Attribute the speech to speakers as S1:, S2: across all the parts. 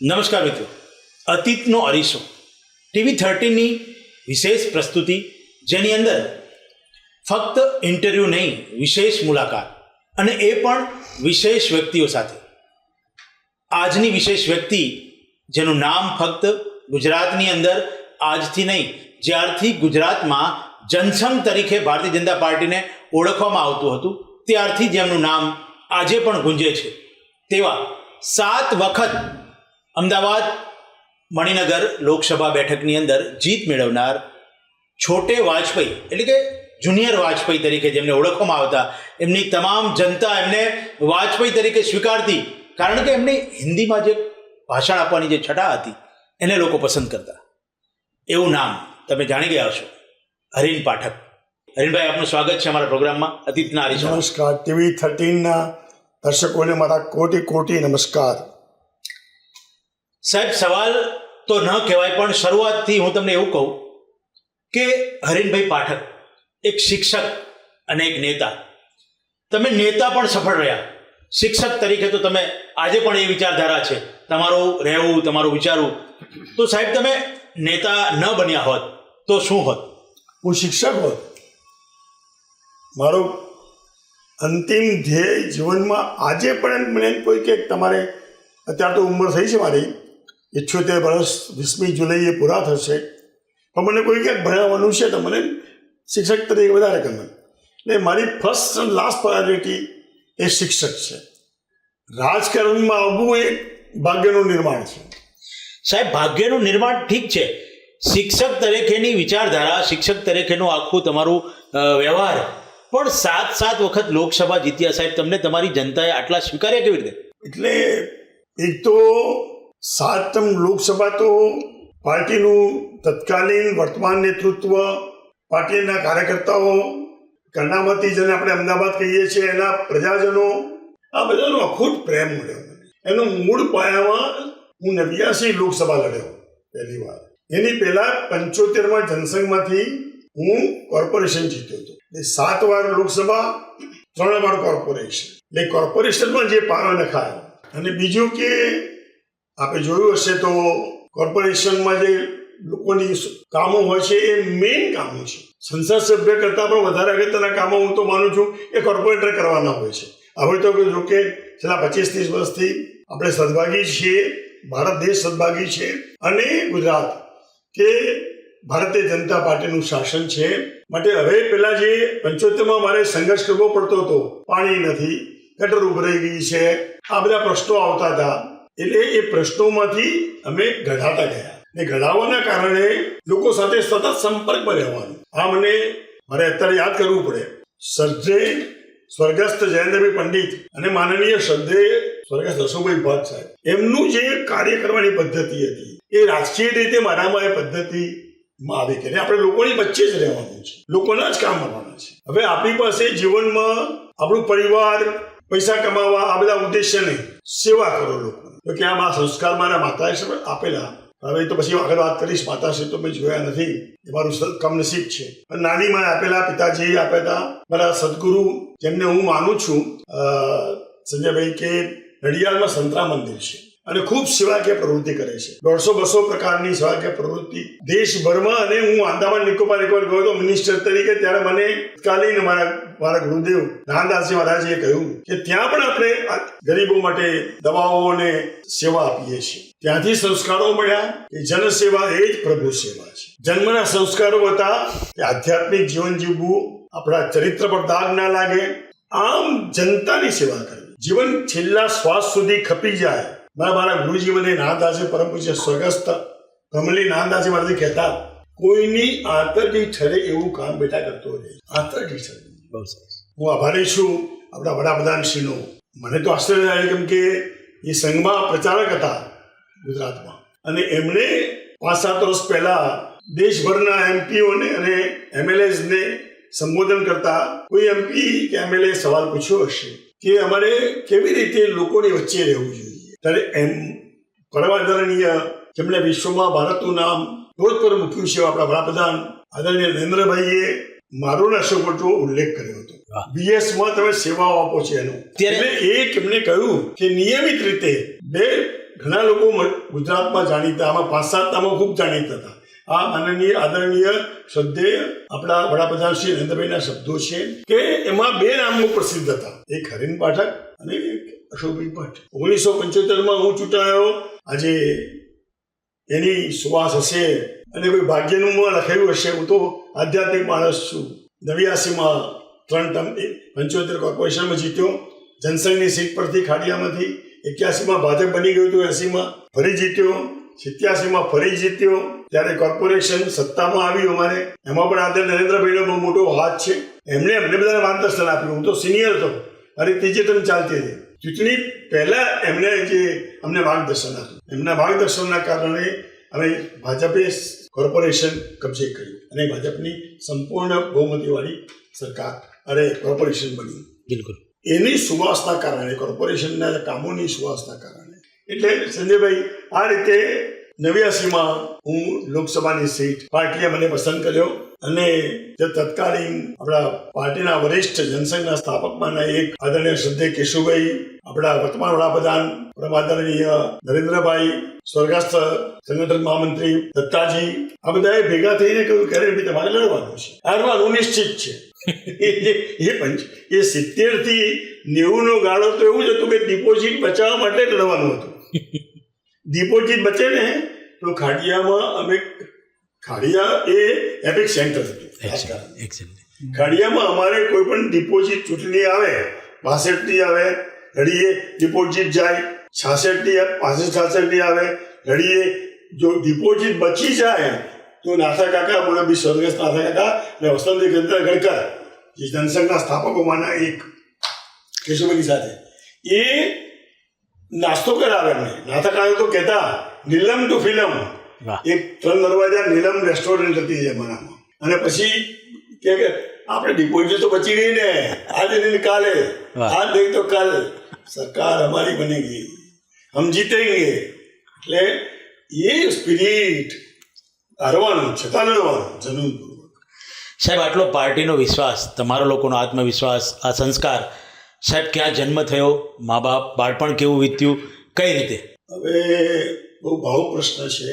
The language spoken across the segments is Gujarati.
S1: નમસ્કાર મિત્રો, અતીતનો અરીસો. ટીવી થર્ટીનની વિશેષ પ્રસ્તુતિ, જેની અંદર ફક્ત ઇન્ટરવ્યૂ નહીં, વિશેષ મુલાકાત અને એ પણ વિશેષ વ્યક્તિઓ સાથે. આજની વિશેષ વ્યક્તિ, જેનું નામ ફક્ત ગુજરાતની અંદર આજથી નહીં, જ્યારથી ગુજરાતમાં જનસંઘ તરીકે ભારતીય જનતા પાર્ટીને ઓળખવામાં આવતું હતું, ત્યારથી જેમનું નામ આજે પણ ગુંજે છે. તેવા સાત વખત અમદાવાદ મણિનગર લોકસભા બેઠકની અંદર જીત મેળવનાર છોટે વાજપેયી, એટલે કે જુનિયર વાજપેયી તરીકે જેમને ઓળખવામાં આવતા, એમની તમામ જનતા એમને વાજપેયી તરીકે સ્વીકારતી. કારણ કે એમની હિન્દીમાં જે ભાષણ આપવાની જે છટા હતી, એને લોકો પસંદ કરતા. એવું નામ તમે જાણી ગયા હશો. હરીન પાઠક. હરીનભાઈ, આપનું સ્વાગત છે અમારા પ્રોગ્રામમાં. અતિથના
S2: નમસ્કાર. ટીવી થર્ટીનના દર્શકોને મારા કોટી કોટી નમસ્કાર.
S1: સાહેબ, સવાલ તો ન કહેવાય, પણ શરૂઆતથી હું તમને એવું કહું કે હરીનભાઈ પાઠક, એક શિક્ષક અને એક નેતા. તમે નેતા પણ સફળ રહ્યા. શિક્ષક તરીકે તો તમે આજે પણ એ વિચારધારા છે. તમારું રહેવું, તમારું વિચારવું. તો સાહેબ, તમે નેતા ન બન્યા હોત તો શું હોત?
S2: હું શિક્ષક હોત. મારો અંતિમ ધ્યેય જીવનમાં આજે પણ મને કોઈ કે તમારે અત્યારે તો ઉંમર થઈ છે મારી. ઇઠ્યોતેર વર્ષ વીસમી જુલાઈએ પૂરા થશે. પણ મને કોઈ ક્યાંક ભણાવવાનું છે તો મને શિક્ષક તરીકે વધારે ગમે. એટલે મારી ફર્સ્ટ અને લાસ્ટ પ્રાયોરિટી એ શિક્ષક છે. રાજકારણમાં આવવું એ ભાગ્યનું નિર્માણ છે.
S1: સાહેબ ભાગ્યનું નિર્માણ ઠીક છે. શિક્ષક તરીકેની વિચારધારા શિક્ષક તરીકેનું આખું તમારું વ્યવહાર. પણ સાત સાત વખત લોકસભા જીત્યા સાહેબ તમને તમારી જનતાએ આટલા સ્વીકાર્યા કેવી રીતે?
S2: એટલે એક તો સાતમ લોકસભા તો પાર્ટીનું તત્કાલીન વર્તમાન નેતૃત્વ, પાર્ટીના કાર્યકર્તાઓ કર્ણામતી જેને આપણે અમદાવાદ કહીએ છીએ, એના પ્રજાજનો, આ બધાનો અખૂટ પ્રેમ મળ્યો. એનો મૂળ પાયામાં હું નવ્યાસી લોકસભા લડ્યો પહેલી વાર. એની પહેલા પંચોતેરમાં જનસંઘમાંથી હું કોર્પોરેશન જીત્યો હતો. એટલે સાત વાર લોકસભા, ત્રણ વાર કોર્પોરેશન. એટલે કોર્પોરેશનમાં જે પાયો નખાયો. અને બીજું કે આપણે જોયું હશે તો કોર્પોરેશનમાં જે લોકોની કામો હોય છે, એ મેઇન કામો છે. સંસદ સભ્ય કરતાં પણ વધારે અગત્યના કામો હું તો માનું છું, એ કોર્પોરેટર કરવાના હોય છે. હવે તો જો કે છેલ્લા પચીસ ત્રીસ વર્ષથી આપણે સદભાગી છીએ, ભારત દેશ સદભાગી છે અને ગુજરાત કે ભારતીય જનતા પાર્ટીનું શાસન છે. માટે હવે પેલા જે પંચોતેરમાં મારે સંઘર્ષ કરવો પડતો હતો, પાણી નથી, ગટર ઉભરાઈ ગઈ છે, આ બધા પ્રશ્નો આવતા હતા. એટલે એ પ્રશ્નોમાંથી અમે ઘડાતા ગયા. ને ઘડાવાના કારણે લોકો સાથે સતત સંપર્કમાં રહેવાનું. આ મને મારે અત્યારે યાદ કરવું પડે. સર્જે સ્વર્ગસ્થ જયેન્દ્રભાઈ પંડિત અને માનનીય શ્રદ્ધેય સ્વર્ગસ્થ અશોકભાઈ ભટ્ટ સાહેબ, એમનું જે કાર્ય કરવાની પદ્ધતિ હતી, એ રાષ્ટ્રીય રીતે મારામાં એ પદ્ધતિ માં આવી કે આપણે લોકોની વચ્ચે જ રહેવાનું છે. લોકોના જ કામ કરવાના છે. હવે આપણી પાસે જીવનમાં આપણું પરિવાર, પૈસા કમાવા, આ બધા ઉદ્દેશ્ય નહીં સેવા કરો લોકો. તો કે આમ આ સંસ્કાર મારા માતાએ આપેલા. હવે તો પછી આગળ વાત કરીશ. માતાશ્રી તો મેં જોયા નથી. એ મારું કમનસીબ છે. પણ નાની માએ આપેલા પિતાજી આપેલા મારા સદગુરુ, જેમને હું માનું છું સંજયભાઈ કે નડિયાદમાં સંતરા મંદિર છે. અને ખૂબ સેવાકીય પ્રવૃત્તિ કરે છે. દોઢસો બસો પ્રકારની સેવાકીય પ્રવૃત્તિ દેશભરમાં અને હું આંદામાન નિકોબાર એકવાર ગયો હતો મિનિસ્ટર તરીકે ત્યારે મને તત્કાલીન મારા મારા ગુરુદેવ નાનદાસજી મહારાજે કહ્યું કે ત્યાં પણ આપણે ગરીબો માટે દવાઓ અને સેવા આપીએ છીએ. ત્યાંથી સંસ્કારો મળ્યા કે જનસેવા એ જ પ્રભુ સેવા છે. જન્મના સંસ્કારો હતા કે આધ્યાત્મિક જીવન જીવવું આપણા ચરિત્ર પર દાગ ના લાગે. આમ જનતાની સેવા કરવી. જીવન છેલ્લા શ્વાસ સુધી ખપી જાય મારા મારા ગુરુજી મને નાનદાસે પરમ પૂજ્ય સ્વર્ગસ્થ કમલી નાનદાસજી મારાથી કહેતા કોઈની આંતરડી ઠરે એવું કામ બેટા કરતો રહે આંતરડી ઠરે
S1: બહુ સરસ.
S2: હું આભારી છું આપણા વડાપ્રધાનશ્રીનો. મને તો આશ્ચર્ય થાય કેમ કે એ સંઘમાં પ્રચારક હતા ગુજરાતમાં. અને એમણે પાંચ સાત વર્ષ પહેલા દેશભરના એમપીઓને અને એમએલએસને સંબોધન કરતા કોઈ એમપી કે એમએલએ સવાલ પૂછ્યો હશે કે અમારે કેવી રીતે લોકોની વચ્ચે રહેવું જોઈએ? ત્યારે એમ પરમાદરણીય જેમણે વિશ્વમાં ભારતનું નામ ટોચ પર મૂક્યું છે આપણા વડાપ્રધાન આદરણીય નરેન્દ્રભાઈએ મારો નશો ઉલ્લેખ કર્યો હતો. બીએસમાં તમે સેવાઓ આપો છો એનો.
S1: ત્યારે-
S2: એટલે એક એમને કહ્યું કે નિયમિત રીતે બે ઘણા લોકો ગુજરાતમાં જાણીતા આમાં પાંચ સાત નામો ખૂબ જાણીતા હતા. આ માનનીય આદરણીય શ્રદ્ધેય આપણા વડાપ્રધાન શ્રી નરેન્દ્રભાઈના શબ્દો છે કે એમાં બે નામો પ્રસિદ્ધ હતા. એક હરીન પાઠક અને એક અશોકભાઈ ભટ્ટ. ઓગણીસો પંચોતેરમાં હું ચૂંટાયો. આજે એની સુવાસ હશે અને કોઈ ભાગ્યનું લખેલું હશે. હું તો આધ્યાત્મિક માણસ છું. નવ્યાસીમાં ત્રણ ટર્મ પંચોતેર કોર્પોરેશનમાં જીત્યો. જનસંઘની સીટ પરથી ખાડિયામાંથી એક્યાસીમાં ભાજપ બની ગયું હતું, એસીમાં ફરી જીત્યો. સિત્યાસીમાં ફરી જીત્યો. ત્યારે કોર્પોરેશન સત્તામાં આવ્યું અમારે. એમાં પણ આદર નરેન્દ્રભાઈનો બહુ મોટો હાથ છે. એમણે અમને બધાને માર્ગદર્શન આપ્યું. હું તો સિનિયર હતો. અરે ત્રીજી ટર્મ ચાલતી હતી. ચૂંટણી પહેલા એમણે જે અમને માર્ગદર્શન આપ્યું. એમના માર્ગદર્શનના કારણે અમે ભાજપે કોર્પોરેશન કબજે કર્યું અને ભાજપની સંપૂર્ણ બહુમતીવાળી સરકાર અરે કોર્પોરેશન બની
S1: બિલકુલ.
S2: એની સુવાસના કારણે કોર્પોરેશનના કામોની સુવાસના કારણે. એટલે સંજયભાઈ આ રીતે નવ્યાસીમાં હું લોકસભાની સીટ પાર્ટીએ મને પસંદ કર્યો અને જે તત્કાલીન આપણા પાર્ટીના વરિષ્ઠ જનસંઘના સ્થાપકમાંના એક આદરણીય શ્રદ્ધે કેશુભાઈ, આપણા વર્તમાન વડાપ્રધાન પરમ આદરણીય નરેન્દ્રભાઈ, સ્વર્ગસ્થ સંગઠન મહામંત્રી દત્તાજી, આ બધાએ ભેગા થઈને કહ્યું કે તમારે લડવાનું છે? હારવાનું નિશ્ચિત છે. એ પંચ, એ સિત્તેરથી નેવું નો ગાળો તો એવું જ હતું કે ડિપોઝિટ બચાવવા માટે લડવાનું હતું. ડિપોઝિટ બચે ને તો ખાડિયામાં અમે ખાડિયા એ એપિક સેન્ટર હતું ખાડિયામાં અમારે કોઈ પણ ડિપોઝિટ ચૂંટણી આવે બાસઠની આવે ઘડીએ ડિપોઝિટ જાય છાસઠની પાસઠ છાસઠની આવે ઘડીએ જો ડિપોઝિટ બચી જાય તો નાથા કાકા મોરબી સ્વર્ગસ્થ નાથા કાકા અને વસંત કેન્દ્ર ગણકર જે જનસંઘના સ્થાપકોમાંના એક કેશુભાઈની સાથે. એ નાસ્તો કરાવે અમને નાતા કાયો તો કહેતા નીલમ ટુ ફિલ્મ. એક ત્રણ દરવાજા નીલમ રેસ્ટોરન્ટ હતી જમાનામાં અને પછી કે આપણે ડિપોઝિટ તો બચી ગઈ ને. આજે નહીં કાલે. આજ નહીં તો કાલ. સરકાર અમારી બનેગી હમ જીતેંગે. એટલે એ સ્પિરિટ હારવાનું છતાં લડવાનું જનૂનપૂર્વક.
S1: સાહેબ આટલો પાર્ટીનો વિશ્વાસ તમારો લોકોનો આત્મવિશ્વાસ આ સંસ્કાર સાહેબ ક્યાં જન્મ થયો? મા બાપ બાળપણ કેવું વીત્યું? કઈ રીતે?
S2: હવે બહુ ભાવુક પ્રશ્ન છે.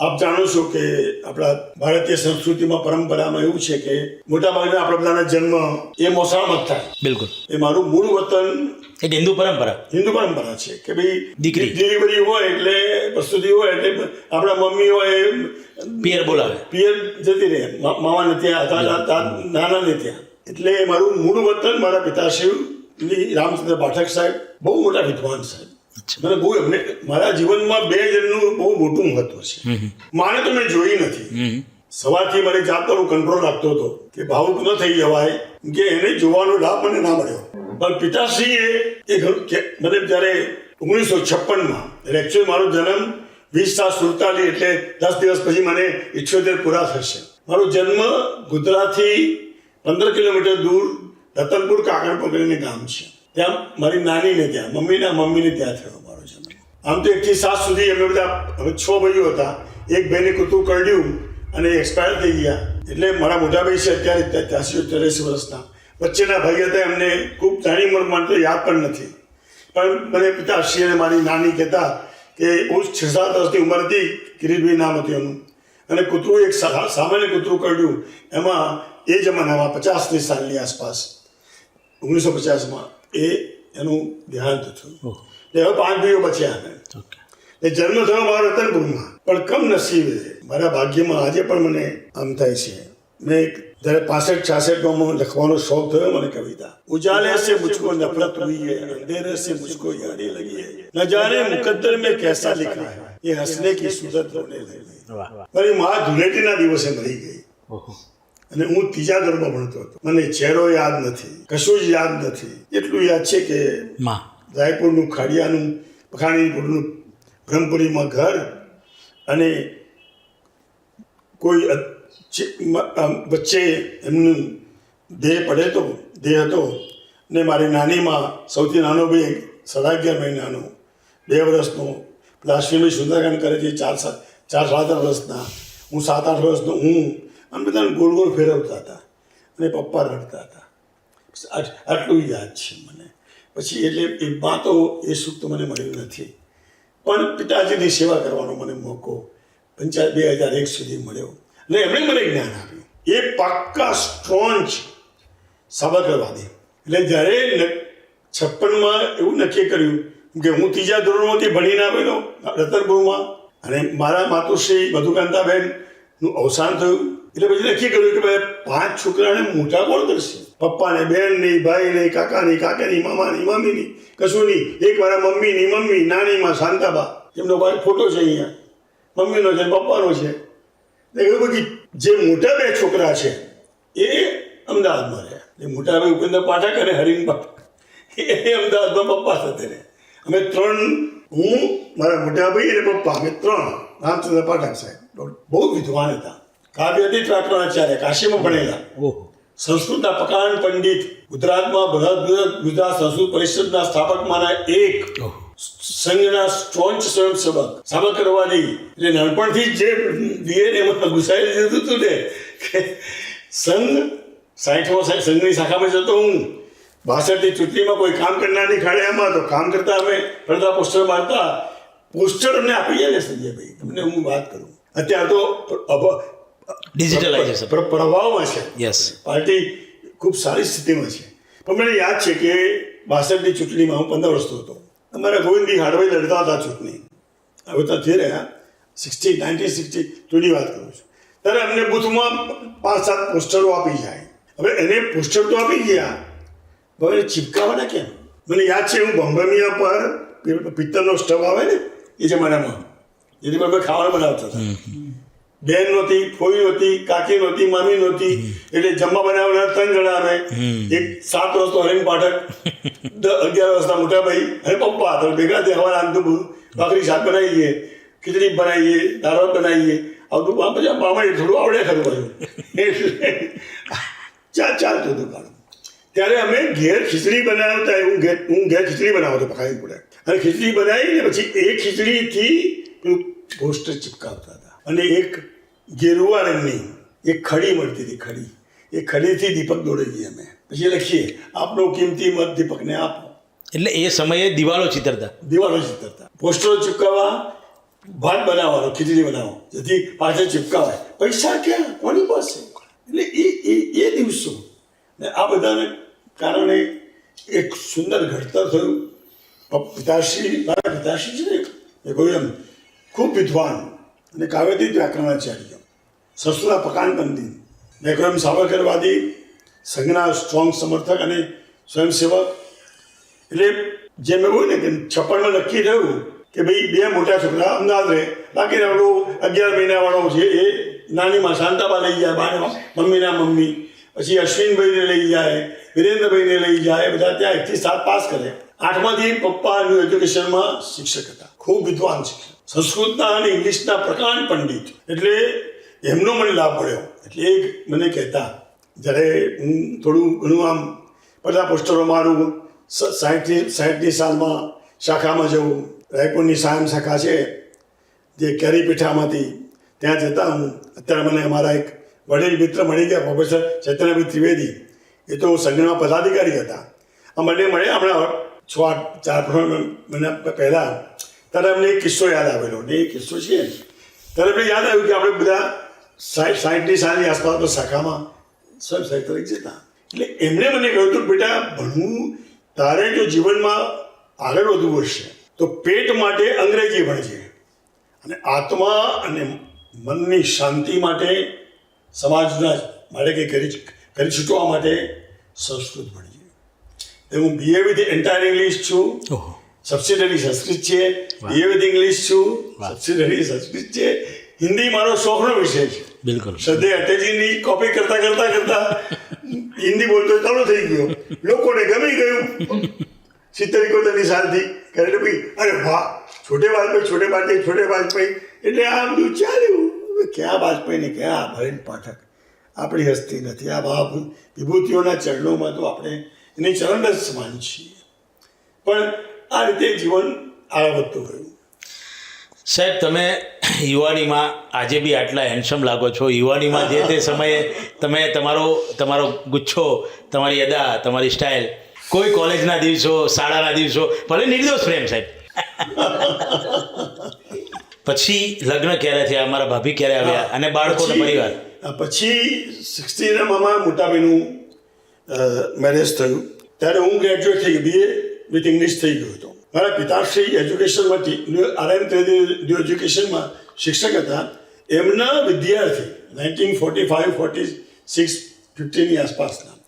S2: આપ જાણો છો કે આપણા ભારતીય સંસ્કૃતિમાં પરંપરામાં એવું છે કે મોટાભાગના આપણા બધાના જન્મ એ મોસાળમાં જ થાય.
S1: બિલકુલ.
S2: એ મારું મૂળ વતન
S1: એક હિન્દુ પરંપરા.
S2: હિન્દુ પરંપરા છે કે ભાઈ
S1: દીકરી.
S2: ડિલિવરી હોય એટલે પ્રસ્તુતિ હોય એટલે આપણા મમ્મી હોય એ
S1: પિયર બોલાવે.
S2: પિયર જતી રહે. મામાને ત્યાં નાનાને ત્યાં. એટલે મારું મૂળ વતન મારા પિતાશ્રી રામચંદ્ર પાઠક સાહેબ બહુ મોટા વિદ્વાન સાહેબ. મને બહુ એમને મારા જીવનમાં બે જણનું બહુ મોટું મહત્વ છે. માને તો મેં જોઈ નથી. સવારથી મારી જાત પર હું કંટ્રોલ રાખતો હતો કે ભાવુક ન થઈ જવાય કે એને જોવાનો લાભ મને ના મળ્યો. પણ પિતાશ્રીએ એ મને જ્યારે ઓગણીસો છપ્પનમાં એટલે એકચ્યુઅલી મારો જન્મ વીસ સાત સુડતાલીસ એટલે દસ દિવસ પછી મને ઇઠ્યોતેર પૂરા થશે. મારો જન્મ ગુજરાતથી પંદર કિલોમીટર દૂર રતનપુર કાકણપુર પકડીને ગામ છે. ત્યાં મારી નાનીને ત્યાં, મમ્મીના મમ્મીને ત્યાં થયો મારો જન્મ. આમ તો એકથી સાત સુધી અમે બધા, હવે છ ભાઈઓ હતા. એક ભાઈને કૂતરું કરડ્યું અને એક્સપાયર થઈ ગયા. એટલે મારા મોટા ભાઈ છે અત્યારે ત્યાંસી ચોર્યાસી વર્ષના. વચ્ચેના ભાઈ હતા, એમને ખૂબ જાણી મને મને યાદ પણ નથી. પણ મને પિતાશ્રી અને મારી નાની કહેતા કે બહુ છ સાત વર્ષની ઉંમર હતી કિરીટભાઈ નામ હતું એનું અને કૂતરું એક સામાન્ય કૂતરું કરડ્યું. એમાં એ જમાનામાં પચાસની સાલની આસપાસ ઓગણીસો પચાસમાં એ એનું ધ્યાન થયું. એટલે હવે પાંચ પેઢીઓ પછી
S1: હતા
S2: એ જન્મ થયો મારો રતનપુરમાં પણ કમ નસીબે મારા ભાગ્યમાં આજે પણ મને આમ થાય છે. મેં જ્યારે પાસઠ છાસઠમાં મને લખવાનો શોખ થયો મને કવિતા. ઉજાલે સે મુજકો નફરત હુઈ હે અંધેરે સે મુજકો યારી લગી હે. ન જાને મુકદ્દર મેં કૈસા લિખા હે. એ હસને કી સુરત રોને
S1: લગી
S2: મારી મા ધુલેટીના દિવસે મરી ગઈ. અને હું ત્રીજા ધોરણમાં ભણતો હતો. મને ચહેરો યાદ નથી કશું જ યાદ નથી. એટલું યાદ છે કે
S1: માં.
S2: રાયપુરનું ખાડિયાનું પખાણીપુરનું બ્રહ્મપુરીમાં ઘર અને કોઈ વચ્ચે એમનું દેહ પડે તો દેહ હતો ને મારી નાનીમાં સૌથી નાનો ભાઈ સાડા અગિયાર મહિનાનો બે વર્ષનો પેલા અશ્વિનભાઈ સુંદરકાંડ કરે છે ચાર સાત ચાર સાત આઠ વર્ષના હું સાત આઠ વર્ષનો હું આમ બધાને ગોળ ગોળ ફેરવતા હતા અને પપ્પા રડતા હતા. આટલું યાદ છે મને. પછી એટલે એ માં તો એ સુખ તો મને મળ્યું નથી. પણ પિતાજીની સેવા કરવાનો મને મોકો પંચાયત બે હજાર એક સુધી મળ્યો. અને એમણે મને જ્ઞાન આપ્યું. એ પાક્કા સ્ટ્રોંગ સાબરકરવાદી એટલે જ્યારે છપ્પનમાં એવું નક્કી કર્યું કે હું ત્રીજા ધોરણમાંથી ભણીને આવેલો રતનપુરમાં અને મારા માતુશ્રી મધુકાંતાબેનનું અવસાન થયું. એટલે પછી નક્કી કર્યું કે ભાઈ પાંચ છોકરાને મોટા કોણ કરશે? પપ્પાને બેન નહીં ભાઈ નહીં કાકા નહીં કાકાની, મામાની મમ્મીની કશું નહીં એક મમ્મીની, મમ્મી નાની માં શાંતાબા. એમનો ભાઈ ફોટો છે અહીંયા. મમ્મીનો છે પપ્પાનો છે. એટલે બધી જે મોટા બે છોકરા છે, એ અમદાવાદમાં રહ્યા. એ મોટા ભાઈ ઉપેન્દ્ર પાઠક અને હરિન એ અમદાવાદમાં પપ્પા સાથે રહે અમે ત્રણ, હું, મારા મોટા ભાઈ અને પપ્પા, અમે ત્રણ, રામચંદ્ર પાઠક સાહેબ. બહુ વિદ્વાન હતા. કાવ્યથી ત્રાટવાચાર્ય કાશીમાં ભણેલા.
S1: ઓહો.
S2: સંસ્કૃતના પકાન પંડિત ગુજરાતમાં બૃહદ ગુજરાત સંસ્કૃત પરિષદના સ્થાપકમાંના એક સંઘના સ્ટ્રોંચ સ્વયંસેવક. સાબરકરવાદી એટલે નાનપણથી જ જે ડીએનએ એમાં ઘુસાઈ દીધું હતું ને કે સંઘ સાઠમો સાઠ સંઘની શાખામાં જતો હું. બાસઠની ચૂંટણીમાં કોઈ કામ કરનારની એમાં તો કામ કરતા અમે પડતા પોસ્ટર મારતા. પોસ્ટર અમને આપી જાય ને સંજયભાઈ. તમને હું વાત કરું. અત્યારે તો
S1: ડિજિટલાઇઝેશન
S2: પ્ર- પ્રભાવમાં છે.
S1: યસ
S2: પાર્ટી ખૂબ સારી સ્થિતિમાં છે. પણ મને યાદ છે કે બાસઠની ચૂંટણીમાં હું પંદર વર્ષનો હતો. અમારા ગોવિંદજી હાડભાઈ લડતા હતા ચૂંટણી. હવે તો થઈ રહ્યા સિક્સટી નાઇન્ટીન સિક્સટી ટુની વાત કરું છું. ત્યારે અમને બૂથમાં પાંચ સાત પોસ્ટરો આપી જાય. હવે એને પોસ્ટર તો આપી ગયા. હવે ચીપકાવાના કેમ? મને યાદ છે હું બંબમિયા પર પિત્તળનો સ્ટવ આવે ને એ જમાનામાં. જેથી પર ખાવાનું બનાવતા હતા. બેન નહોતી ફોઈ નહોતી કાકી નહોતી મામી નહોતી. એટલે જમવા બનાવનાર ત્રણ જણા અમે. એક સાત વર્ષનો હરીન પાઠક અગિયાર વર્ષના મોટા ભાઈ અને પપ્પા. તો ભેગા થઈ અમારા આમ તો બધું ભાખરી શાક બનાવીએ ખીચડી બનાવીએ દાળ બનાવીએ. આવતું આ પછી મામાએ થોડું આવડે ખરું એટલે ચાલ ચાલતું હતું કામ. ત્યારે અમે ઘેર ખીચડી બનાવતા હું ઘેર હું ઘેર ખીચડી બનાવતો પકાવી પડે. અને ખીચડી બનાવીને પછી એ ખીચડીથી પેલું પોસ્ટર ચિપકાવતા હતા. અને એક ગેરુવા રંગની એક ખડી મળતી હતી ખડી. એ ખડીથી દીપક દોડીએ અમે. પછી લખીએ આપનો કિંમતી મત દીપકને આપો.
S1: એટલે એ સમયે દિવાલો ચિતરતા.
S2: દિવાલો ચિતરતા. પોસ્ટરો ચિપકાવવા ભાત બનાવવાનો ખીચડી બનાવો જેથી પાછળ ચિપકાવાય. પૈસા ક્યાં? કોની પાસે? એટલે એ એ એ દિવસો. ને આ બધાને કારણે એક સુંદર ઘડતર થયું. પિતાશ્રી મારા પિતાશ્રી છે ને એ કોઈ એમ ખૂબ વિદ્વાન. અને કાવ્યતીત વ્યાકરણાચાર્ય. સસુરા પકાન પંડિત મેં એમ સાવરકરવાદી સંઘના સ્ટ્રોંગ સમર્થક અને સ્વયંસેવક. એટલે જે મેં કહ્યું ને કે છપ્પનમાં નક્કી થયું કે ભાઈ બે મોટા છોકરા અમદાવાદ રહે, બાકી ઓલો અગિયાર મહિનાવાળો છે એ નાનીમાં શાંતાબા લઈ જાય બાને મમ્મીના મમ્મી પછી અશ્વિનભાઈને લઈ જાય, વિરેન્દ્રભાઈને લઈ જાય બધા ત્યાં એકથી સાત પાસ કરે. આઠમાંથી પપ્પાનું એજ્યુકેશનમાં શિક્ષક હતા. ખૂબ વિદ્વાન શિક્ષક. સંસ્કૃતના અને ઇંગ્લિશના પ્રકાંડ પંડિત. એટલે એમનો મને લાભ મળ્યો. એટલે એક મને કહેતા, જ્યારે હું થોડું ઘણું આમ બધા પોસ્ટરો મારું સાહીઠની સાઠની સાલમાં શાખામાં જવું રાયપુરની સાયમ શાખા છે, જે કેરી પીઠામાંથી ત્યાં જતા હું, અત્યારે મને અમારા એક વડીલ મિત્ર મળી ગયા, પ્રોફેસર ચૈતન્યભાઈ ત્રિવેદી. એ તો સંઘના પદાધિકારી હતા. આ મને મળ્યા હમણાં છ આઠ, ચાર મહિના પહેલાં. ત્યારે અમને એક કિસ્સો યાદ આવેલો. ને એ કિસ્સો છે ત્યારે અમને યાદ આવ્યું કે આપણે બધા સાઠ સાઠની સાલની આસપાસ શાખામાં સાહેબ સહાયતા તરીકે જતા. એટલે એમણે મને કહ્યું હતું, બેટા, ભણવું તારે જો જીવનમાં આગળ વધવું હશે તો પેટ માટે અંગ્રેજી ભણજે. અને આત્મા અને મનની શાંતિ માટે, સમાજના માટે કંઈ કરી કરી છૂટવા માટે સંસ્કૃત ભણજે. હું બીએ વિથ એન્ટાયર ઇંગ્લિશ છું. સબસિડરી સંસ્કૃત છે વિથ ઇંગ્લિશ છું સબસિડરી સંસ્કૃત છે. હિન્દી મારો શોખનો વિષય છે.
S1: બિલકુલ.
S2: શ્રદ્ધે અટેજીની કોપી કરતા કરતા કરતા હિન્દી બોલતો ચાલુ થઈ ગયો. લોકોને ગમી ગયું. સિત્તેર એકોતેરની સાલથી કે એટલે ભાઈ અરે વાહ છોટે વાજપેયી છોટે વાજપેયી છોટે વાજપેયી. એટલે આ બધું ચાલ્યું. ક્યાં વાજપેયી ને ક્યાં ભરેન પાઠક? આપણી હસ્તી નથી. આ બાપ વિભૂતિઓના ચરણોમાં તો આપણે એની ચરણ જ સમાન છીએ. પણ આ રીતે જીવન આગળ વધતું ગયું
S1: સાહેબ તમે યુવાનીમાં આજે બી આટલા હેન્ડસમ લાગો છો. યુવાનીમાં જે તે સમયે તમે તમારો તમારો ગુચ્છો તમારી અદા તમારી સ્ટાઇલ કોઈ કોલેજના દિવસો શાળાના દિવસો ભલે નિર્દોષ પ્રેમ સાહેબ. પછી લગ્ન ક્યારે થયા? અમારા ભાભી ક્યારે આવ્યા? અને બાળકોનો પરિવાર?
S2: પછી સિક્સટીનમાં મોટા ભાઈનું મેરેજ થયું. ત્યારે હું ગ્રેજ્યુએટ થઈ ગયો બીએ વિથ ઇંગ્લિશ થઈ ગયો હતો. મારા પિતાશ્રી એજ્યુકેશનમાં આરએમ ત્રિવેદી એજ્યુકેશનમાં શિક્ષક હતા. એમના વિદ્યાર્થી nineteen forty five forty six ફિફ્ટીની આસપાસના.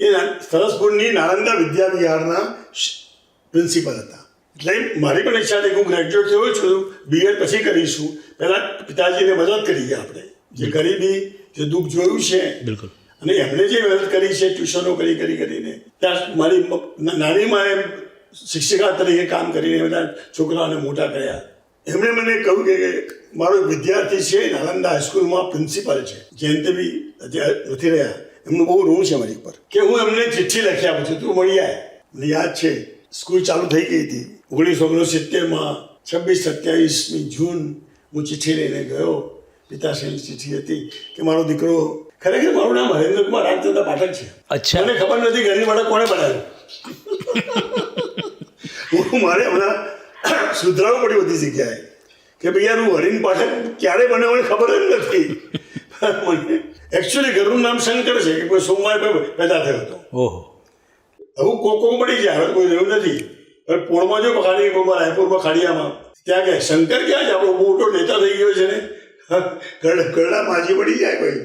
S2: એ સરસપુરની નાલંદા વિદ્યા વિહારના પ્રિન્સિપલ હતા. એટલે મારી પણ ઈચ્છા હતી હું ગ્રેજ્યુએટ થયો છું બીએડ પછી કરીશું. પહેલાં પિતાજીને મદદ કરીએ આપણે. જે ગરીબી જે દુઃખ જોયું છે.
S1: બિલકુલ.
S2: અને એમણે જે મદદ કરી છે ટ્યુશનો કરી કરી કરીને. ત્યાં મારી નાની માએ શિક્ષિકા તરીકે કામ કરીને બધા છોકરાઓને મોટા કર્યા. એમણે મને કહ્યું કે મારો વિદ્યાર્થી છે નાલંદા હાઈસ્કૂલમાં પ્રિન્સિપલ છે. જયંતિભાઈ અત્યારે નથી રહ્યા. એમનું બહુ ઋણ છે મારી ઉપર. કે હું એમને ચિઠ્ઠી લખી આપું છું. તું મળી આય. મને યાદ છે સ્કૂલ ચાલુ થઈ ગઈ હતી. ઓગણીસો ઓગણસિત્તેરમાં છવ્વીસ સત્યાવીસમી જૂન હું ચિઠ્ઠી લઈને ગયો. પિતાશ્રીની ચિઠ્ઠી હતી કે મારો દીકરો ખરેખર મારું નામ હરેન્દ્રકુમાર રાજચંદ્ર પાઠક છે.
S1: અચ્છા.
S2: મને ખબર નથી ઘરની બાળક કોણે બનાવ્યું. હું મારે હમણાં સુધરાવું પડ્યું બધી જગ્યાએ કે ભાઈ યાર હું હરીન પાઠક ક્યારે બને મને ખબર જ નથી. મને એકચ્યુઅલી ઘરનું નામ શંકર છે કે કોઈ સોમવારે પેદા થયો હતો.
S1: ઓહો.
S2: હવે કોકો પડી જાય હવે કોઈ રહ્યું નથી. પણ પોળમાં જો ખાડી કોમાં રાયપુરમાં ખાડિયામાં. ત્યાં કે શંકર ક્યાં છે? આપણો મોટો નેતા થઈ ગયો છે ને? ગરડા માજી પડી જાય કોઈ.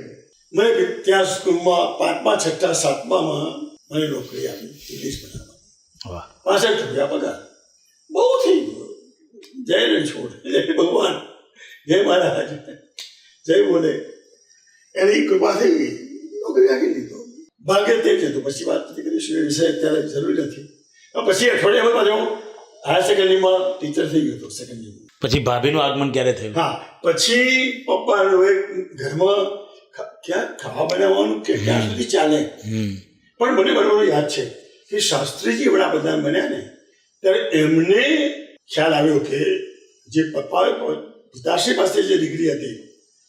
S2: મને ત્યાં સ્કૂલમાં પાંચમા છઠ્ઠા સાતમામાં મને નોકરી આપી ઇંગ્લિશ ભણાવવા.
S1: વાહ.
S2: પાસઠ રૂપિયા પગાર બહુ થઈ ગયો. જય રે છોડ. જય ભગવાન. જય મહારાજ. જય બોલે. એની કૃપા થઈ ગઈ. નોકરી રાખી લીધો. ભાગ્ય તે જ હતું પછી વાત નથી કરીશું. એ વિષય અત્યારે જરૂરી નથી. પછી અઠવાડિયામાં પાછો હાયર સેકન્ડરીમાં ટીચર થઈ ગયો હતો સેકન્ડરીમાં
S1: પછી ભાભીનું આગમન ક્યારે થયું?
S2: હા. પછી પપ્પા હવે ઘરમાં ક્યાં? ખાવા બનાવવાનું કે ક્યાં સુધી ચાલે? પણ મને બરાબર યાદ છે. કે શાસ્ત્રીજી વડાપ્રધાન બન્યા ને ત્યારે એમને ખ્યાલ આવ્યો કે જે પપ્પાએ પિતાશ્રી પાસે જે ડિગ્રી હતી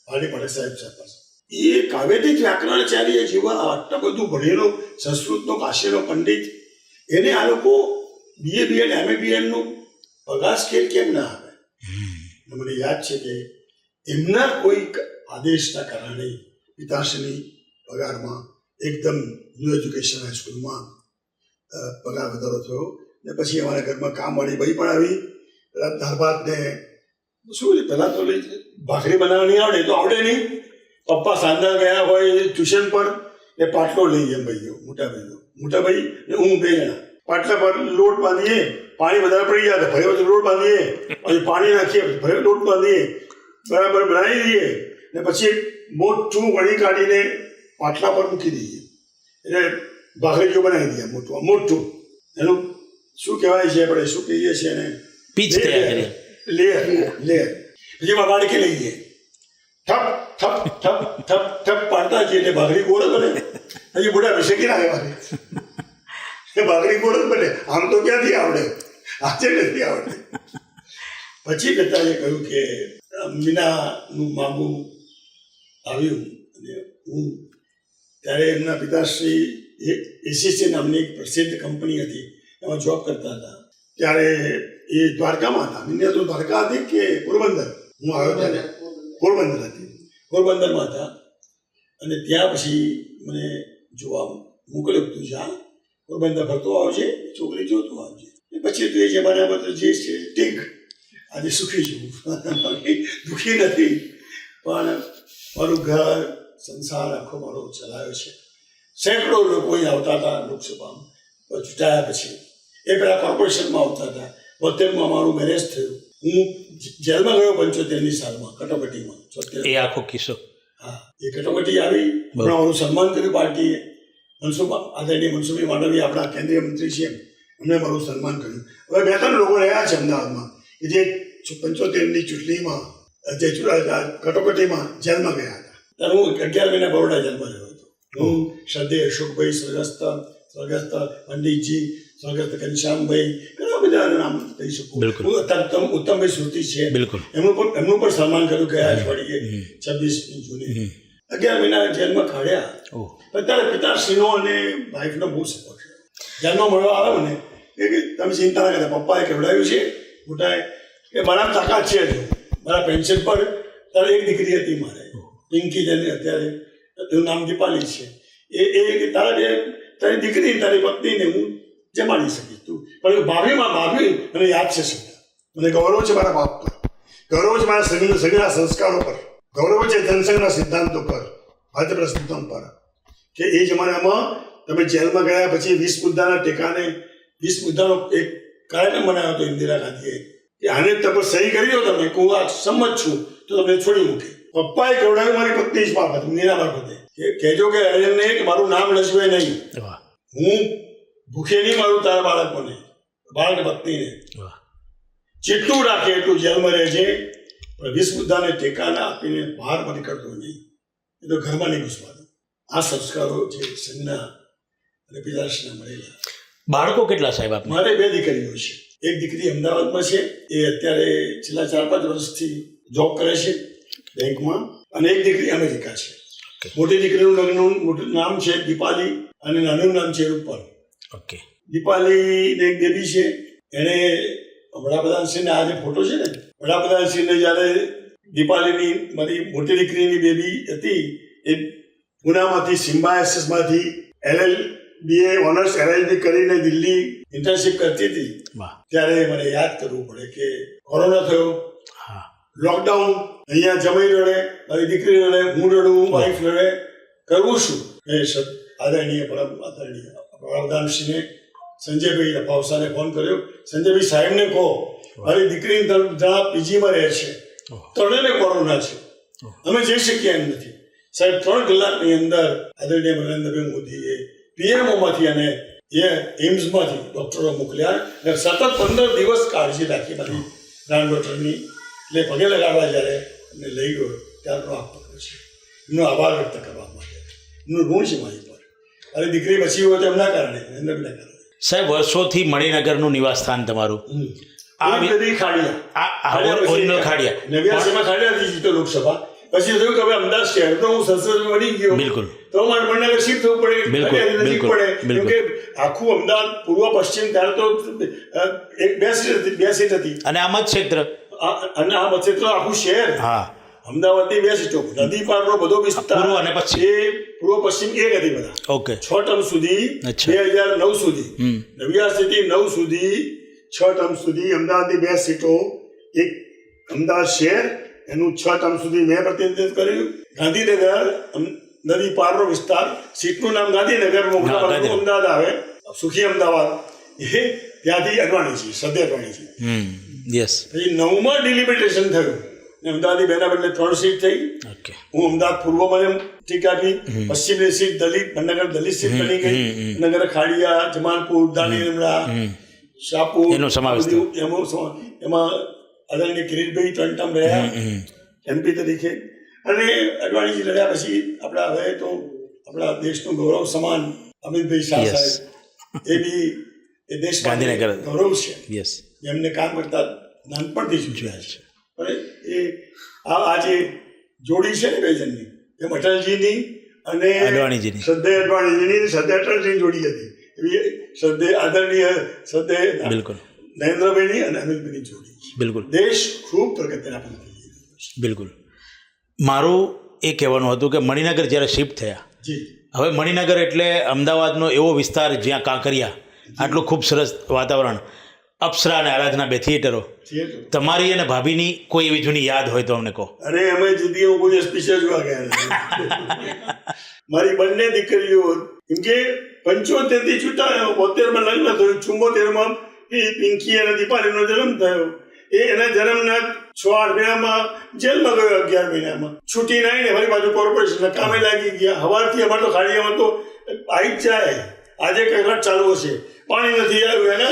S2: વાલી પટેલ સાહેબ સાહેબ પાસે એ કાવ્યતિક વ્યાકરણાચાર્ય જેવા આટલા બધું ભણેલો સંસ્કૃતનો કાશીનો પંડિત એને આ લોકો બીએ બીએડ એમએ બીએડનું પગાર સ્કેલ કેમ ના આવે મને યાદ છે કે એમના કોઈક આદેશના કારણે પિતાશ્રીની પગારમાં એકદમ ન્યૂ એજ્યુકેશન હાઈસ્કૂલમાં પગાર વધારો થયો ને પછી અમારા ઘરમાં કામવાળી ભાઈ પણ આવી. પેલા દાળ ને શું પહેલાં તો ભાખરી બનાવવાની આવડે તો આવડે નહીં. પપ્પા સાંધા ગયા હોય ટ્યુશન પર એ પાટલો લઈ એમ ભાઈઓ, મોટા ભાઈઓ. મોટા ભાઈ ને હું બે જણા. પાટલા પર લોટ બાંધીએ, પાણી વધારે પડી જાય તો પછી લોટ બાંધીએ. પછી પાણી નાખીએ ફરી લોટ બાંધીએ. બરાબર બનાવી દઈએ ને પછી મોટું વળી કાઢીને પાટલા પર મૂકી દઈએ. એટલે ભાખરીઓ બનાવી દઈએ મોટું મોટું. એનું શું કહેવાય છે આપણે? શું કહીએ છીએ એને?
S1: પીચ
S2: લેયર લેયર જેમાં એમાં લઈ લઈએ ઠપ ઠપ ઠપ ઠપ ઠપ પાડતા જઈએ એટલે ભાખરી ગોળ બને. પછી મોઢા વિશેકી નાખે મારે એ ભાખરી ગોળ જ બને. આમ તો ક્યાંથી આવડે? આજે નથી આવડે પછી પિતાએ કહ્યું કે મીનાનું માગું આવ્યું અને હું ત્યારે એમના પિતાશ્રી એસીસી નામની એક પ્રસિદ્ધ કંપની હતી. એમાં જોબ કરતા હતા. ત્યારે એ દ્વારકામાં હતા. મને તો દ્વારકા હતી કે પોરબંદર? હું આવ્યો ત્યારે. પોરબંદર હતી. પોરબંદરમાં હતા. અને ત્યાં પછી મને જોવા મોકલ્યું તું જા પોરબંદર ફરતો આવજે, છોકરી જોતો આવજે. પછી તો એ જમાના પર તો જે છે ટીક આજે સુખી છું. દુઃખી નથી. પણ મારું ઘર, સંસાર આખો મારો ચલાવ્યો છે. સેંકડો લોકો આવતા હતા લોકસભામાં. ચૂંટાયા પછી. એ પેલા કોર્પોરેશનમાં આવતા હતા. બોતેરમાં મારું મેરેજ થયું. હું જેલમાં ગયો પંચોતેરની સાલમાં કટોકટીમાં
S1: એ આખો કિસ્સો.
S2: હા. એ કટોકટી આવી. પણ સન્માન કર્યું પાર્ટીએ. મનસુખ આદરણીય મનસુખભાઈ માંડવી આપણા કેન્દ્રીય મંત્રી છે એમણે મારું સન્માન કર્યું. હવે બે ત્રણ લોકો રહ્યા છે અમદાવાદમાં કે જે પંચોતેરની ચૂંટણીમાં જે કટોકટીમાં જેલમાં ગયા હતા. ત્યારે હું અગિયાર મહિના બરોડા જેલમાં રહ્યો. હતો હું શ્રદ્ધેય અશોકભાઈ સ્વર્ગસ્થ સ્વર્ગસ્થ પંડિતજી સ્વર્ગસ્થ ઘનશ્યામભાઈ ઘણા બધા નામ કહી શકું.
S1: બિલકુલ.
S2: હું ઉત્તમ ઉત્તમભાઈ શ્રુતિ છે.
S1: બિલકુલ.
S2: એમનું પણ એમનું પણ સન્માન કર્યું ગયા અઠવાડિયે છવ્વીસ જૂને. અગિયાર મહિના જેલમાં કાઢ્યા.
S1: ઓહ
S2: પણ ત્યારે પિતાશ્રીનો અને વાઈફનો બહુ સપોર્ટ છે. જેલમાં મળવા આવે મને એ કે તમે ચિંતા ના કરતા પપ્પાએ કેવડાવ્યું છે? મોટાએ કે મારા તાકાત છે મારા પેન્શન પર ત્યારે એક દીકરી હતી મારે. પિંકી જેને અત્યારે એનું નામ દીપાલી છે. એ એ તારા બે, તારી દીકરી, તારી પત્નીને હું જમાડી શકીશ તું. પણ ભાભીમાં ભાભી મને યાદ છે શબ્દ મને ગૌરવ છે મારા બાપ પર. ગૌરવ છે મારા સગીના સગીના સંસ્કારો પર. ગૌરવ છે જનસંઘના સિદ્ધાંતો પર. ભાજપના સિદ્ધાંત પર કે એ જમાનામાં તમે જેલમાં ગયા પછી વીસ મુદ્દાના ટેકાને, વીસ મુદ્દાનો એક કાર્યક્રમ બનાવ્યો હતો ઇન્દિરા ગાંધીએ. કે આને તમે સહી કરી દો તમે કે આ સંમત છું, તો તમને છોડી મૂકે પપ્પાએ કવડાવ્યું મારી પત્ની જ બાબત મીરા બાબતે કે કહેજો કે અરવિંદને કે મારું નામ લજવે નહીં. હું ભૂખે નહીં મારું તારા બાળકોને બાળક પત્નીને. જેટલું રાખે એટલું જેલમાં રહે છે પણ વીસ મુદ્દાને ટેકાના આપીને બહાર નીકળતો નહીં. એ તો ઘરમાં નહીં ઘૂસવાનું. આ સંસ્કારો છે સંજ્ઞા અને પિતાશ્રીને મળેલા.
S1: બાળકો કેટલા સાહેબ
S2: મારે બે દીકરીઓ છે. એક દીકરી અમદાવાદમાં છે. એ અત્યારે છેલ્લા ચાર પાંચ વર્ષથી જોબ કરે છે. બેંકમાં અને એક દીકરી અમેરિકા છે. મોટી દીકરીનું લગ્નનું નામ છે દીપાલી અને નાનું નામ છે રૂપલ.
S1: ઓકે
S2: દીપાલી એક બેબી છે. એણે વડાપ્રધાનશ્રીને આ જે ફોટો છે ને વડાપ્રધાનશ્રીને જ્યારે દીપાલીની મારી મોટી દીકરીની બેબી હતી એ પુનામાંથી સિમ્બાયસિસમાંથી એલએલ બીએ ઓનર્સ એલએલબી કરીને દિલ્હી ઇન્ટર્નશીપ કરતી હતી. ત્યારે મને યાદ કરવું પડે કે કોરોના થયો.
S1: હા.
S2: લોકડાઉન અહીંયા જમાઈ રડે મારી દીકરી રડે હું રડું વાઈફ રડે કરવું શું એ આદરણીય આદરણીય વડાપ્રધાનશ્રીને સંજયભાઈ અપાવસાને ફોન કર્યો. સંજયભાઈ સાહેબને કહો મારી દીકરીની જણા પીજીમાં રહે છે. ત્રણેને કોરોના છે. અમે જઈ શકીએ એમ નથી. સાહેબ ત્રણ કલાકની અંદર આદરણીય નરેન્દ્રભાઈ મોદીએ પીએમઓમાંથી અને એ એમ્સમાંથી ડૉક્ટરો મોકલ્યા અને સતત પંદર દિવસ કાળજી રાખી મારી ગ્રાન્ડ ડોક્ટરની એટલે પગે લગાડવા જ્યારે એમને લઈ ગયો ત્યારનો આ પકડો છે. એમનો આભાર વ્યક્ત કરવા માટે. એમનું ઋણ છે મારી પર અરે દીકરી બચી હોય તો એમના કારણે નરેન્દ્રભાઈના કારણે.
S1: સાહેબ વર્ષોથી મણિનગરનું નિવાસ સ્થાન તમારું આ
S2: આ ખાડિયા.
S1: આ આ ઓરિજિનલ ખાડિયા.
S2: નવ્યાસીમાં ખાડિયાથી જીતો લોકસભા. પછી થયું કે હવે અમદાવાદ શહેરનો હું સંસદ બની ગયો.
S1: બિલકુલ.
S2: તો મારે મણનગર શિફ્ટ થવું પડે
S1: બિલકુલ,
S2: નજીક પડે.
S1: બિલકુલ.
S2: આખું અમદાવાદ પૂર્વ પશ્ચિમ ત્યારે તો એક બે સીટ હતી બે સીટ હતી.
S1: અને આમ જ ક્ષેત્ર.
S2: અને આ વચ્ચે તો આખું શહેર
S1: હા.
S2: અમદાવાદની બે સીટો નદી પારનો બધો વિસ્તાર.
S1: પૂર્વ અને
S2: પછી પૂર્વ પશ્ચિમ એ હતી બધા.
S1: ઓકે.
S2: છ ટર્મ સુધી. બે હજાર નવ સુધી. નવ્યાસી થી નવ સુધી છ ટર્મ સુધી અમદાવાદની બે સીટો એક અમદાવાદ શહેર એનું છ ટર્મ સુધી મેં પ્રતિનિધિત્વ કર્યું. ગાંધીનગર નદી પારનો વિસ્તાર. સીટનું નામ ગાંધીનગર મોટા અમદાવાદ આવે. સુખી અમદાવાદ. એ ત્યાંથી અડવાણીજી સદે અડવાણીજી
S1: હમ. યસ
S2: પછી નવમાં ડિલિમિટેશન થયું. અમદાવાદની બેના બદલે ત્રણ સીટ થઈ.
S1: ઓકે
S2: હું અમદાવાદ પૂર્વમાં એમ ઠીક આપી. પશ્ચિમની સીટ દલિત નગર દલિત સીટ બની ગઈ. નગર ખાડિયા જમાલપુર દાણીલીમડા શાહપુર
S1: એનો સમાવેશ
S2: થયો. એમાં એમાં આદરણીય કિરીટભાઈ ત્રણ ટર્મ રહ્યા એમપી તરીકે. અને અડવાણીજી લડ્યા પછી આપણા હવે તો આપણા દેશનું ગૌરવ સમાન અમિતભાઈ શાહ. સાહેબ. એ બી એ દેશ
S1: ગાંધીનગર.
S2: ગૌરવ છે.
S1: યસ
S2: એમને કામ કરતા નાનપણથી જ જોયા છે. પણ એ આ આ જે જોડી છે ને બે જણની એમ અટલજીની અને
S1: અડવાણીજીની.
S2: શ્રદ્ધે અડવાણીજીની શ્રદ્ધે અટલજીની જોડી હતી. એવી શ્રદ્ધે આદરણીય શ્રદ્ધે
S1: બિલકુલ.
S2: નરેન્દ્રભાઈની અને અનિલભાઈની જોડી
S1: બિલકુલ.
S2: દેશ ખૂબ પ્રગતિના પંથે
S1: બિલકુલ. મારું એ કહેવાનું હતું કે મણિનગર જ્યારે શિફ્ટ થયા
S2: જી.
S1: હવે મણિનગર એટલે અમદાવાદનો એવો વિસ્તાર જ્યાં કાંકરિયા આટલું ખૂબ સરસ વાતાવરણ. અપ્સરા અને આરાધના બે થિયેટરો. તમારી અને ભાભીની કોઈ એવી જૂની યાદ હોય તો અમને કહો.
S2: અરે અમે જિંદગીમાં કોઈ સ્પીચર જોવા ગયા મારી બંને દીકરીઓ કેમ કે પંચોતેરથી છૂટા બોતેરમાં લગ્ન થયું ચુંબોતેરમાં એ પિંકી અને દીપાલીનો જન્મ થયો. એ એના જન્મના છ આઠ મહિનામાં જેલમાં ગયો અગિયાર મહિનામાં. છૂટીને આવીને ફરી બાજુ કોર્પોરેશન કામે લાગી ગયા. હવારથી અમારે તો ખાડીયામાં તો આવી જ જાય. આજે કકડાટ ચાલુ હશે. પાણી નથી આવ્યું એને.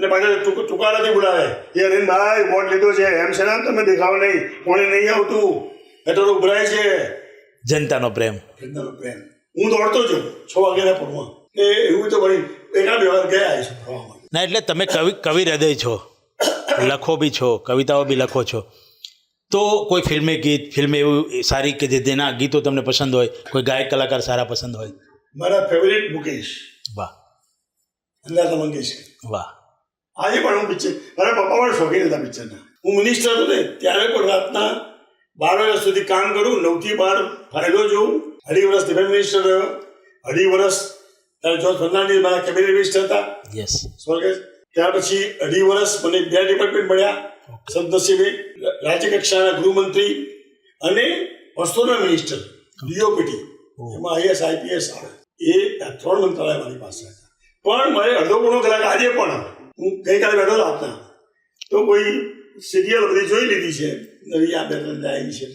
S2: અને પાછા નથી બોલાવે. એ અરવિંદભાઈ વોટ લીધો છે. એમ છે ને તમે દેખાવ નહીં. કોને નહીં આવતું? એટલે તો ઉભરાય છે.
S1: જનતાનો પ્રેમ.
S2: જનતાનો પ્રેમ. હું દોડતો છું છ વાગ્યાના પૂર્વમાં એ એવું તો વળી બે વાર ગયા છે ફરવા માટે?
S1: ના એટલે તમે કવિ કવિ હૃદય છો. લખો બી છો. કવિતાઓ બી લખો છો. તો કોઈ ફિલ્મી ગીત ફિલ્મ એવું સારી કે જેના ગીતો તમને પસંદ હોય કોઈ ગાયક કલાકાર સારા પસંદ હોય?
S2: મારા ફેવરેટ મુકેશ.
S1: વાહ.
S2: અંદાતા મંગેશકર.
S1: વાહ.
S2: આજે પણ હું પિક્ચર મારા પપ્પા પણ શોખીન હતા પિક્ચરના. હું મિનિસ્ટર હતો ને ત્યારે પણ રાતના બાર વાગ્યા સુધી કામ કરું નવથી બાર ફાયદો જોઉં અઢી વર્ષ ડિફેન્સ મિનિસ્ટર રહ્યો. અઢી વર્ષ ત્યારે જોર્જ ફર્નાન્ડીસ મારા કેબિનેટ મિનિસ્ટર હતા.
S1: યસ
S2: સ્વર્ગસ્થ ત્યાર પછી અઢી વર્ષ મને બે ડિપાર્ટમેન્ટ મળ્યા. સદનસીબે રાજ્યકક્ષાના ગૃહમંત્રી અને વસ્તુના મિનિસ્ટર ડીઓપીટી એમાં આઈએસ આઈપીએસ આવે. એ ત્રણ મંત્રાલય મારી પાસે હતા. પણ મારે અડધો પોણો કલાક આજે પણ હું ગઈકાલે બેઠો હતો આપના. તો કોઈ સિરિયલ બધી જોઈ લીધી છે. નવી આ બે આવી છે.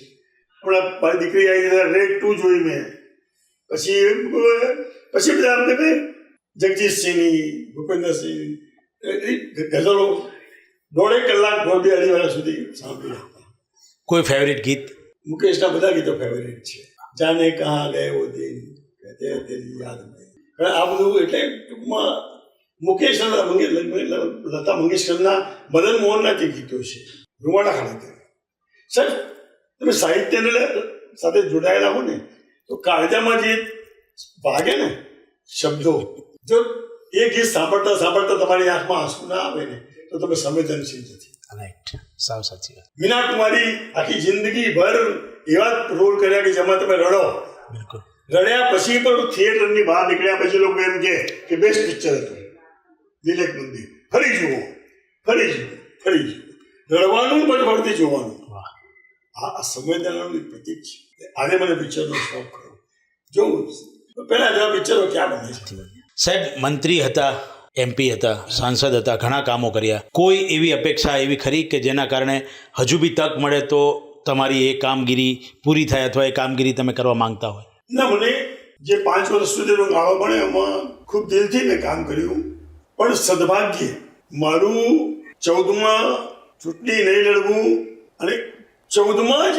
S2: હમણાં મારી દીકરી આવી રેડ ટુ જોઈ મેં. પછી પછી બધા આપણે કંઈ જગજીતસિંહની ભૂપેન્દ્રસિંહ ગઝલો દોઢેક કલાક દોઢ બે અઢી વાગ્યા સુધી સાંભળી હતા
S1: કોઈ ફેવરિટ ગીત?
S2: મુકેશના બધા ગીતો ફેવરેટ છે. જાને કહા ગયે દિન કહેતે તેરી યાદ મેં આ બધું એટલે ટૂંકમાં મુકેશ લતા મંગેશકરના મદન મોહનના જે ગીતો છે રૂવાડા ખાતે. સર તમે સાહિત્યને સાથે જોડાયેલા હો ને તો કાળજામાં જે ભાગે ને શબ્દો જો એ ગીત સાંભળતા સાંભળતા તમારી આંખમાં આંસુ ના આવે ને તો તમે સંવેદનશીલ નથી.
S1: રાઈટ સાવ સાચી વાત.
S2: મીના કુમારી આખી જિંદગી ભર એવા રોલ કર્યા કે જેમાં તમે રડો.
S1: બિલકુલ.
S2: રડ્યા પછી પણ થિયેટરની બહાર નીકળ્યા પછી લોકો એમ કે બેસ્ટ પિક્ચર હતું. દિલેક મંદિર ફરી જુઓ. ફરી જુઓ. ફરી જુઓ. રડવાનું પણ ફરતી જોવાનું. આ આ સંવેદનાનું પ્રતીક છે. આજે મને પિક્ચરનો શોખ ખરો જોઉં પહેલા જેવા પિક્ચરો ક્યાં બને છે?
S1: સાહેબ મંત્રી હતા એમપી હતા સાંસદ હતા ઘણા કામો કર્યા. કોઈ એવી અપેક્ષા એવી ખરી કે જેના કારણે હજુ બી તક મળે તો તમારી એ કામગીરી પૂરી થાય અથવા એ કામગીરી તમે કરવા માંગતા હોય?
S2: ના મને જે પાંચ વર્ષ સુધીનો ગાળો મળે એમાં ખૂબ દિલથી મેં કામ કર્યું. પણ સદભાગ્ય મારું ચૌદમાં ચૂંટણી નહીં લડવું અને ચૌદમાં જ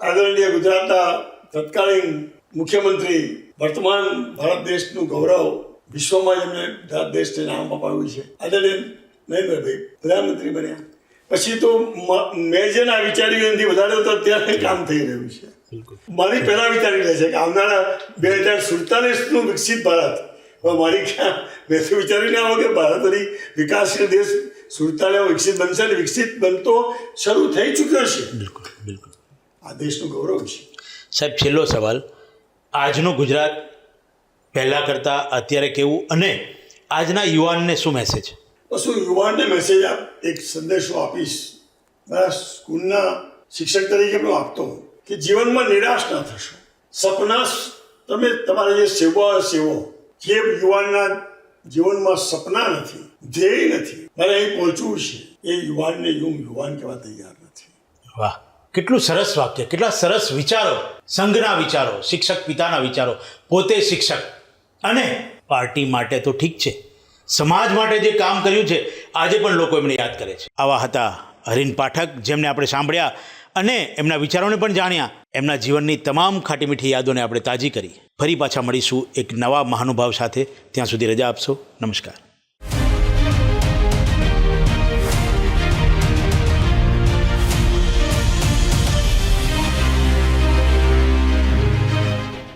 S2: આદરણીય ગુજરાતના તત્કાલીન મુખ્યમંત્રી વર્તમાન ભારત દેશનું ગૌરવ વિશ્વમાં જેમણે ભારત દેશને નામ અપાવ્યું છે. આદરણીય નરેન્દ્રભાઈ પ્રધાનમંત્રી બન્યા. પછી તો મેં જે ના વિચાર્યું એનાથી વધારે તો અત્યારે કામ થઈ રહ્યું છે. મારી પહેલા વિચારી રહે છે કે આવનારા બે હજાર સુડતાલીસનું વિકસિત ભારત મારી ક્યાં? મેં તો વિચાર્યું ના હોય કે ભારતની વિકાસશીલ દેશ સુડતાલીસ વિકસિત બનશે અને વિકસિત બનતો શરૂ થઈ ચૂક્યો છે.
S1: બિલકુલ બિલકુલ.
S2: આ દેશનું ગૌરવ છે.
S1: સાહેબ છેલ્લો સવાલ. આજનું ગુજરાત પહેલાં કરતાં અત્યારે કેવું અને આજના યુવાનને શું મેસેજ
S2: શું યુવાનને મેસેજ આપ એક સંદેશો આપીશ. મારા સ્કૂલના શિક્ષક તરીકે પણ આપતો હું કે જીવનમાં નિરાશ ના થશો. સપના તમે તમારે જે સેવા સેવો જે યુવાનના જીવનમાં સપના નથી, ધ્યેય નથી, મારે અહીં પહોંચવું છે. એ યુવાનને હું યુવાન કહેવા તૈયાર નથી.
S1: વાહ, કેટલું સરસ વાક્ય, કેટલા સરસ વિચારો, સંઘના વિચારો, શિક્ષક પિતાના વિચારો, પોતે શિક્ષક. અને પાર્ટી માટે તો ઠીક છે. સમાજ માટે જે કામ કર્યું છે, આજે પણ લોકો એમને યાદ કરે છે. આવા હતા હરીન પાઠક, જેમને આપણે સાંભળ્યા અને એમના વિચારોને પણ જાણ્યા. એમના જીવનની તમામ ખાટી મીઠી યાદોને આપણે તાજી કરી. ફરી પાછા મળીશું એક નવા મહાનુભાવ સાથે. ત્યાં સુધી રજા આપશો. નમસ્કાર.